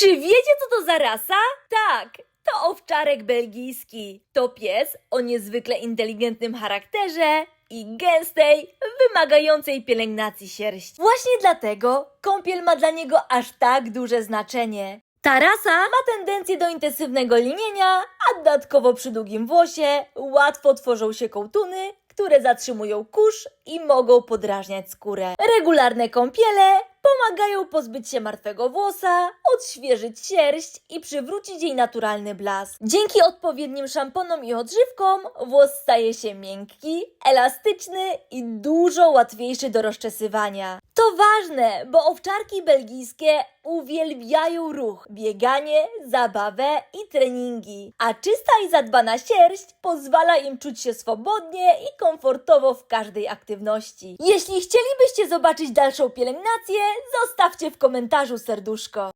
Czy wiecie, co to za rasa? Tak, to owczarek belgijski. To pies o niezwykle inteligentnym charakterze i gęstej, wymagającej pielęgnacji sierści. Właśnie dlatego kąpiel ma dla niego aż tak duże znaczenie. Ta rasa ma tendencję do intensywnego linienia, a dodatkowo przy długim włosie łatwo tworzą się kołtuny, które zatrzymują kurz i mogą podrażniać skórę. Regularne kąpiele pomagają pozbyć się martwego włosa, odświeżyć sierść i przywrócić jej naturalny blask. Dzięki odpowiednim szamponom i odżywkom włos staje się miękki, elastyczny i dużo łatwiejszy do rozczesywania. To ważne, bo owczarki belgijskie uwielbiają ruch, bieganie, zabawę i treningi, a czysta i zadbana sierść pozwala im czuć się swobodnie i komfortowo w każdej aktywności. Jeśli chcielibyście zobaczyć dalszą pielęgnację, zostawcie w komentarzu serduszko.